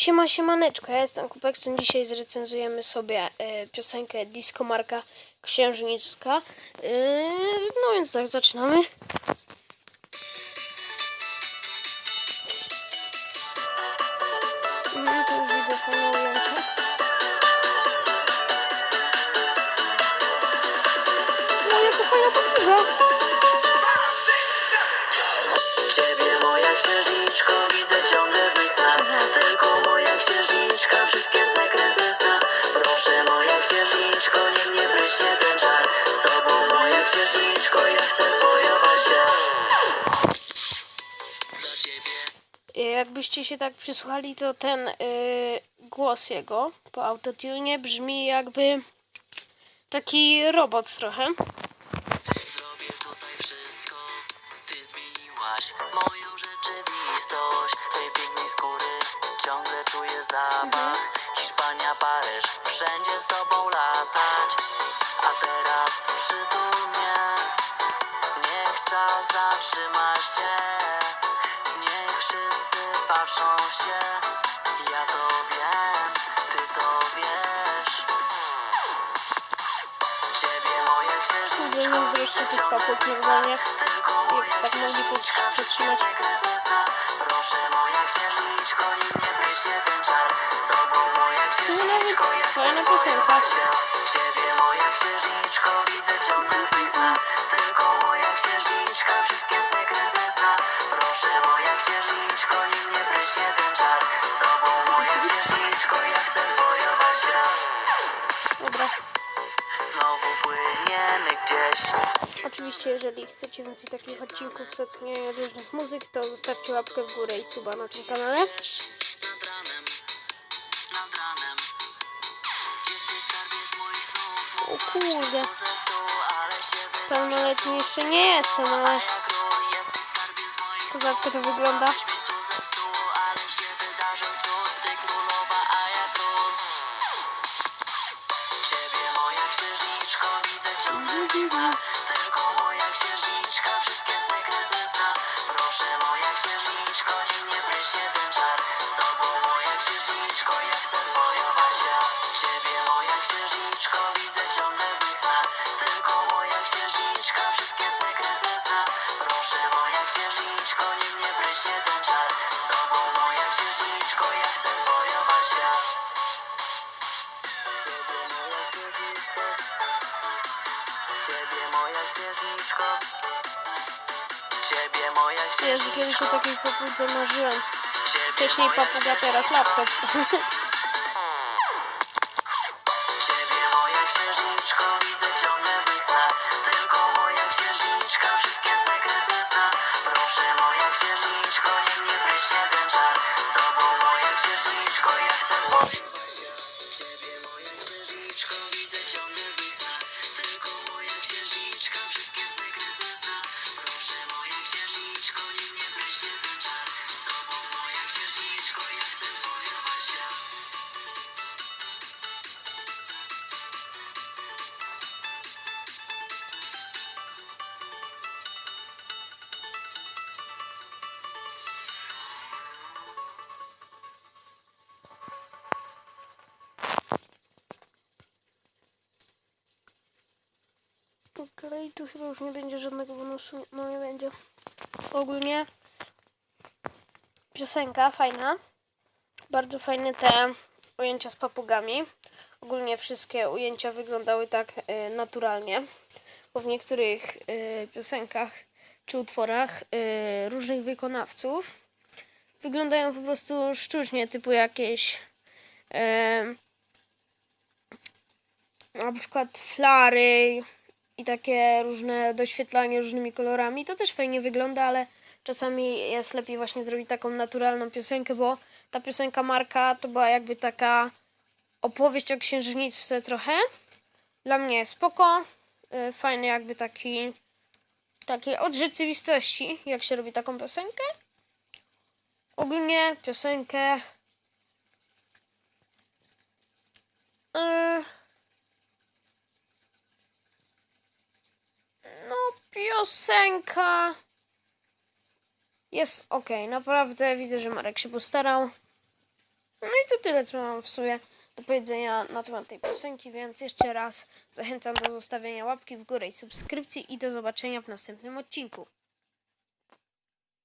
Siema, siemaneczko, ja jestem Kupekson. Dzisiaj zrecenzujemy sobie e, piosenkę Disco Marka Księżniczka. E, no więc tak, zaczynamy. No już widzę fajne. No jaka fajna. Jakbyście się tak przysłuchali, to ten y, głos jego po autotune brzmi jakby taki robot trochę. Zrobię tutaj wszystko Ty zmieniłaś moją rzeczywistość. Tej pięknej skóry ciągle czuję zapach. Hiszpania, Paryż, wszędzie z tobą latać. A teraz przytul Widzę tych ciągle papug w nie mych zwalnia. snach. Tylko moja Jak tak mogli zna Proszę moja księżniczko nie bryśnie ten czar Z tobą moja księżniczko chcę fajna piosenka. Oczywiście, jeżeli chcecie więcej takich odcinków z różnych muzyk, to zostawcie łapkę w górę i suba na tym kanale. O kurde. Pełnoletni jeszcze nie jestem, ale kozacko to wygląda. Wiesz, kiedyś o takiej papudze marzyłem. Wcześniej papuga, teraz laptop. Okej, tu chyba już nie będzie żadnego bonusu. No nie będzie. Ogólnie piosenka fajna. Bardzo fajne te ujęcia z papugami. Ogólnie wszystkie ujęcia wyglądały tak e, naturalnie, bo w niektórych e, piosenkach czy utworach e, różnych wykonawców wyglądają po prostu sztucznie, typu jakieś e, na przykład flary i takie różne doświetlanie różnymi kolorami. To też fajnie wygląda, ale czasami jest lepiej właśnie zrobić taką naturalną piosenkę, bo ta piosenka Marka to była jakby taka opowieść o księżniczce trochę. Dla mnie spoko. Y, Fajny jakby taki taki od rzeczywistości, jak się robi taką piosenkę. Ogólnie piosenkę y, No, piosenka jest ok. Naprawdę widzę, że Marek się postarał. No i to tyle, co mam w sumie do powiedzenia na temat tej piosenki, więc jeszcze raz zachęcam do zostawienia łapki w górę i subskrypcji i do zobaczenia w następnym odcinku.